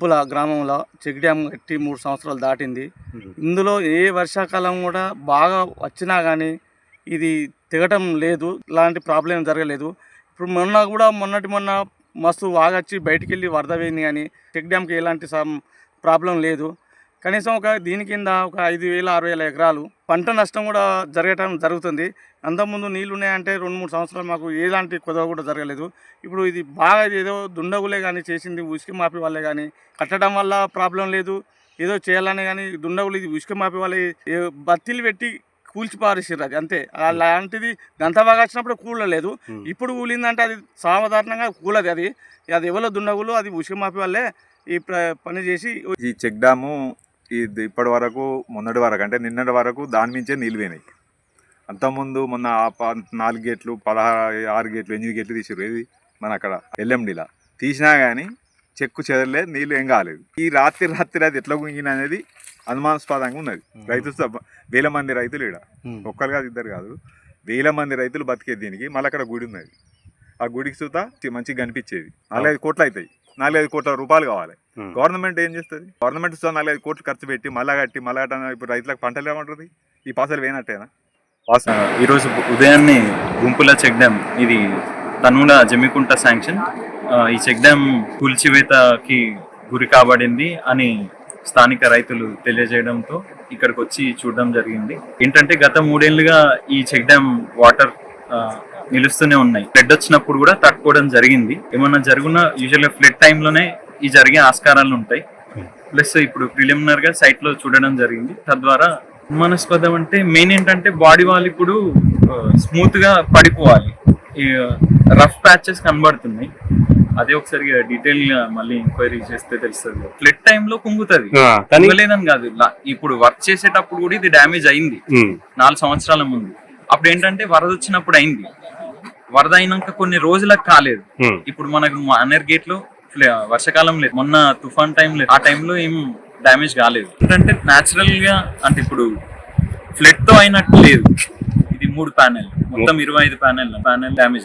ఉప్పుల గ్రామంలో check dam కట్టి మూడు సంవత్సరాలు దాటింది. ఇందులో ఏ వర్షాకాలం కూడా బాగా వచ్చినా కానీ ఇది తెగటం లేదు. ఇలాంటి ప్రాబ్లం జరగలేదు. ఇప్పుడు మొన్న కూడా మొన్నటి మొన్న మస్తు వాగొచ్చి బయటికి వెళ్ళి వరద పోయింది కానీ చెక్ డ్యామ్కి ఎలాంటి ప్రాబ్లం లేదు. కనీసం ఒక దీని కింద ఒక ఐదు వేల ఆరు వేల ఎకరాలు పంట నష్టం కూడా జరగటం జరుగుతుంది. అంతకుముందు నీళ్ళు ఉన్నాయంటే రెండు మూడు సంవత్సరాలు మాకు ఎలాంటి కొదవ కూడా జరగలేదు. ఇప్పుడు ఇది బాగా ఏదో దుండగులే కానీ చేసింది ఉసుక మాపి వాళ్ళే కానీ కట్టడం వల్ల ప్రాబ్లం లేదు. ఏదో చేయాలని కానీ దుండగులు ఇది ఉసుక మాపి వాళ్ళే బత్తిలు పెట్టి కూల్చి పారేసారు అది అంతే. అలాంటిది గంత బాగా వచ్చినప్పుడు కూలలేదు. ఇప్పుడు కూలిందంటే అది సాధారణంగా కూలది అది. అది ఎవరో దుండగులు అది ఉసుక మాపి వాళ్ళే ఈ పని చేసి ఈ చెక్ డ్యాము ఇది ఇప్పటి వరకు మొన్నటి వరకు అంటే నిన్నటి వరకు దాని మించే నీళ్ళు పోయినాయి. అంతకుముందు మొన్న నాలుగు గేట్లు పదహారు ఆరు గేట్లు ఎనిమిది గేట్లు తీసిర్రు. ఏది? మన అక్కడ ఎల్ఎండిలా. తీసినా కానీ చెక్కు చెదరలేదు నీళ్ళు ఏం కాలేదు. ఈ రాత్రి రాత్రి అది ఎట్లా గుంగిన అనేది అనుమానాస్పదంగా ఉన్నది. రైతు సభ- వేల మంది రైతులు ఇక్కడ ఒక్కరు కాదు ఇద్దరు కాదు. వేల మంది రైతులు బతికే దీనికి మళ్ళీ అక్కడ గుడి ఉన్నది. ఆ గుడికి చూతా మంచిగా కనిపించేది నాలుగైదు కోట్లు అవుతాయి నాలుగైదు కోట్ల రూపాయలు కావాలి. గవర్నమెంట్ ఏం చేస్తుంది? గవర్నమెంట్ ఇస్తా నాలుగైదు కోట్లు ఖర్చు పెట్టి మళ్ళా కట్టి మళ్ళా ఇప్పుడు రైతులకు పంటలు ఏమంటుంది ఈ పాసలు వేయనట్టేనా ఈరోజు ఉదయాన్నే గుంపుల చెక్ డ్యామ్ ఇది తనుల జమ్మికుంట శాంక్షన్. ఈ చెక్ డ్యామ్ కూల్చివేతకి గురి కాబడింది అని స్థానిక రైతులు తెలియజేయడంతో ఇక్కడికి వచ్చి చూడడం జరిగింది. ఏంటంటే గత మూడేళ్ళుగా ఈ చెక్ డ్యామ్ వాటర్ నిలుస్తూనే ఉన్నాయి. ఫ్లడ్ వచ్చినప్పుడు కూడా తట్టుకోవడం జరిగింది. ఏమన్నా జరుగున యూజువల్గా ఫ్లడ్ టైంలోనే ఈ జరిగే ఆస్కారాలు ఉంటాయి. ప్లస్ ఇప్పుడు ప్రిలిమినర్గా సైట్లో చూడడం జరిగింది. తద్వారా అనుమానాస్పదం అంటే మెయిన్ ఏంటంటే బాడీ వాళ్ళు ఇప్పుడు స్మూత్గా పడిపోవాలి. రఫ్ ప్యాచెస్ కనబడుతున్నాయి. అదే ఒకసారి డీటెయిల్గా మళ్ళీ ఎంక్వైరీ చేస్తే తెలుస్తుంది. ఫ్లడ్ టైమ్లో కుంగుతుంది. కుంగలేదని కాదు. ఇప్పుడు వర్క్ చేసేటప్పుడు కూడా ఇది డ్యామేజ్ అయింది. నాలుగు సంవత్సరాల ముందు. అప్పుడు ఏంటంటే వరద వచ్చినప్పుడు అయింది. వరద అయినాక కొన్ని రోజులకు కాలేదు. ఇప్పుడు మనకు అన్నర్ గేట్లో వర్షాకాలం లేదు. మొన్న తుఫాన్ టైం లేదు. ఆ టైంలో ఏం డ్యామేజ్ కాలేదు. ఏంటంటే న్యాచురల్గా అంటే ఇప్పుడు ఫ్లడ్తో అయినట్టు లేదు. ఇది మూడు ప్యానెల్. మొత్తం ఇరవై ఐదు ప్యానెల్ ప్యానెల్ డ్యామేజ్.